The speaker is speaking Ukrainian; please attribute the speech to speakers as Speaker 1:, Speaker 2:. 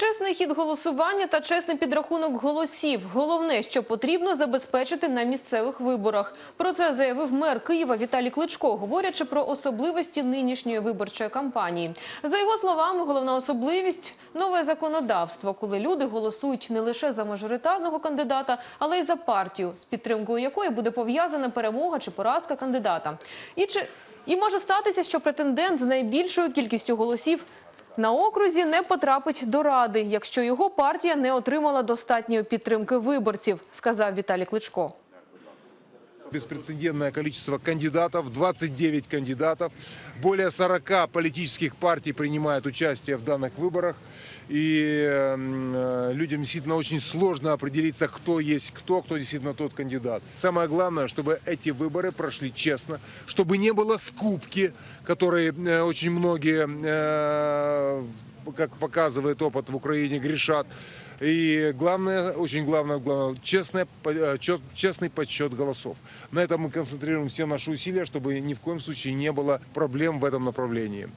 Speaker 1: Чесний хід голосування та чесний підрахунок голосів. Головне, що потрібно забезпечити на місцевих виборах. Про це заявив мер Києва Віталій Кличко, говорячи про особливості нинішньої виборчої кампанії. За його словами, головна особливість нове законодавство, коли люди голосують не лише за мажоритарного кандидата, але й за партію, з підтримкою якої буде пов'язана перемога чи поразка кандидата. І чи і може статися, що претендент з найбільшою кількістю голосів на окрузі не потрапить до ради, якщо його партія не отримала достатньої підтримки виборців, сказав Віталій Кличко.
Speaker 2: Беспрецедентное количество кандидатов, 29 кандидатов. Более 40 политических партий принимают участие в данных выборах. И э, людям действительно очень сложно определиться, кто есть кто, кто действительно тот кандидат. Самое главное, чтобы эти выборы прошли честно, чтобы не было скупки, которые э, очень многие, э, как показывает опыт в Украине, грешат. И главное, очень главное, главное честное, по- э, чет- честный подсчет голосов. На этом мы концентрируем все наши усилия, чтобы ни в коем случае не было проблем в этом направлении.